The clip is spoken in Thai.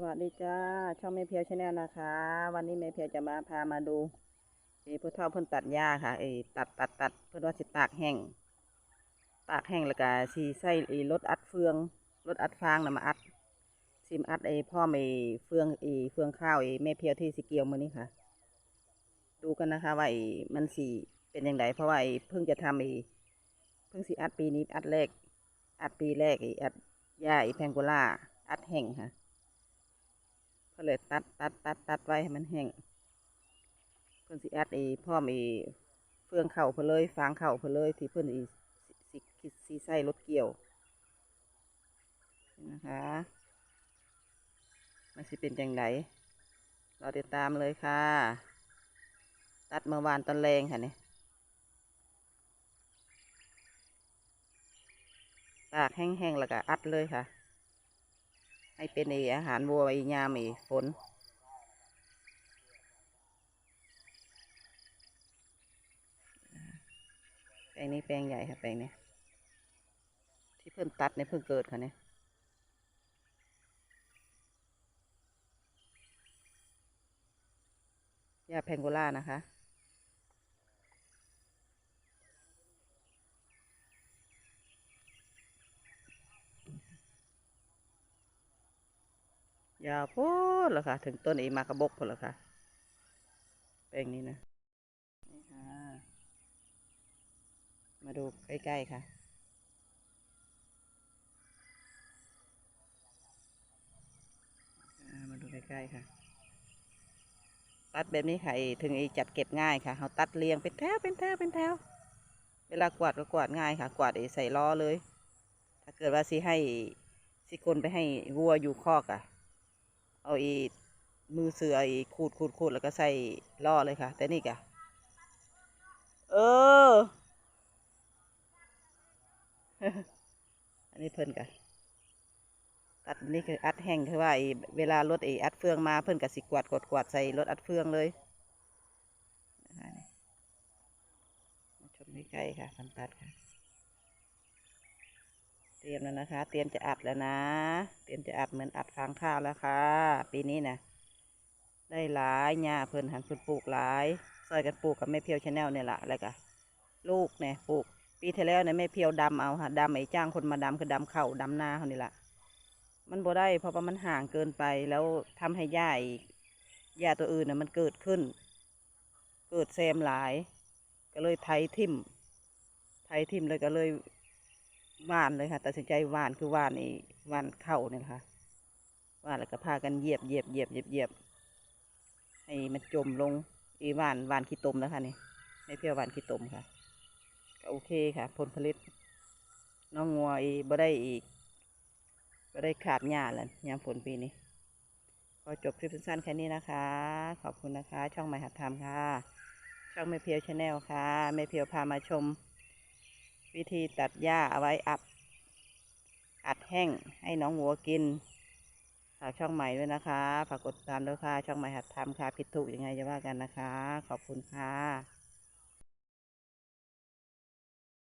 สวัสดีจ้า ช่องแม่เพียวชาแนลนะคะ วันนี้แม่เพียวจะมาพามาดูเอ้ผู้เฒ่าเพิ่นตัดหญ้าค่ะเอ้ตัดตัดตัดเพิ่นว่าสิตากแห้งตากแห้งแล้วก็สิใส่ไอ้รถอัดเฟืองรถอัดฟางน่ะมาอัดสิมอัดไอ้พ่อมไอ้เฟืองไอ้เฟืองข้าวไอ้แม่เพียวที่สิเกียวมือนี้ค่ะ ดูกันนะคะว่าไอ้มันสิเป็นยังไงเพราะว่าไอ้เพิ่งจะทำไอ้เพิ่งสิอัดปีนี้อัดแรกอัดปีแรกไอ้อัดหญ้าไอ้แพงโกล่าอัดแห้งค่ะ ก็เลยตัดตัดตัดตัดไว้ให้มันแห้งเพิ่อนสิอัดอ้พ่อมไอ้เฟืองเข่าเพิ่นเลยฟางเข่าเพิ่นเลยที่เพิ่นอีสิสิสิใส่รถเกี่ยวนะคะมันสิเป็นจังไดเราติดตามเลยค่ะ ตัดเมื่อวานตอนแรงค่ะนี่ตากแห้งๆแล้วก็อัดเลยค่ะ ให้เป็นไออาหารวัวไอยามไอฝนแปลงนี้แปลงใหญ่ค่ะแปลงนี้ที่เพิ่งตัดเนี่ยเพิ่งเกิดค่ะเนี่ยยาแพงโกล่านะคะ ยาวโพูดแล้วค่ะ ถึงต้นไอ้มากระบกพอแล้วค่ะ แปลงนี้นะนี่ค่ะ มาดูใกล้ๆค่ะอ่ามาดูใกล้ๆค่ะ ตัดแบบนี้ค่ะถึงไอ้จัดเก็บง่ายค่ะเขาตัดเรียงเป็นแถวเป็นแถวเป็นแถว เวลากวาดก็กวาดง่ายค่ะ กวาดไอ้ใส่ล้อเลย ถ้าเกิดว่าสิให้สิคนไปให้วัวอยู่คอกอะ เอาอีมือเสืออีขูดขูดขูดแล้วก็ใส่ล่อเลยค่ะ แต่นี่กะเออ อันนี้เพิ่นกะตัดนี่คืออัดแห้งคือว่าอ้เวลารถไออัดเฟืองมาเพิ่นกะสิกวาดกดกวาดใส่รถอัดเฟืองเลยมาชมใกล้ๆค่ะพันตัดค่ะ เตรียมแล้วนะคะ เตรียมจะอัดแล้วนะ เตรียมจะอัดเหมือนอัดฟางข้าวแล้วค่ะ ปีนี้นะได้หลายหญ้าเพิ่นหันเพิ่นปลูกหลายซอยกันปลูกกับแม่เพียวชาแนลเนี่ยละอะไรกะลูกเนี่ยปลูก ปีที่แล้วเนี่ยแม่เพียวดำเอาค่ะดำไอ้จ้างคนมาดำคือดำเข่าดำนาเขานี่แหละมันบ่ได้เพราะว่ามันห่างเกินไปแล้วทำให้หญ้าอีกหญ้าตัวอื่นน่ะมันเกิดขึ้น เกิดแซมหลาย ก็เลยไถทิ่มไถทิ่มเลยก็เลย หวานเลยค่ะตัดสินใจหวานคือหวานไอ้หวานเข่าเนี่ยค่ะหวานแล้วก็พากันเหยียบเหยียบเหยียบเหยียบเหยียบให้มันจมลงอ้หวานหวานขี้ตมแล้วค่ะนี่ไม่เพียวหวานขี้ตมค่ะก็โอเคค่ะ ผลผลิต น้องงัวอีบ่ได้อีกบ่ได้ขาดหญ้าแล้วยามฝนปีนี้ขอจบคลิปสั้นๆแค่นี้นะคะ ขอบคุณนะคะ ช่องใหม่หัดทำค่ะ ช่องไม่เพียวชาแนลค่ะไม่เพียวพามาชม วิธีตัดหญ้าเอาไว้อัดอัดแห้งให้น้องวัวกินฝากช่องใหม่ด้วยนะคะฝากกดติดตามด้วยค่ะ ช่องใหม่หัดทำค่ะ ผิดถูกยังไงจะว่ากันนะคะ ขอบคุณค่ะ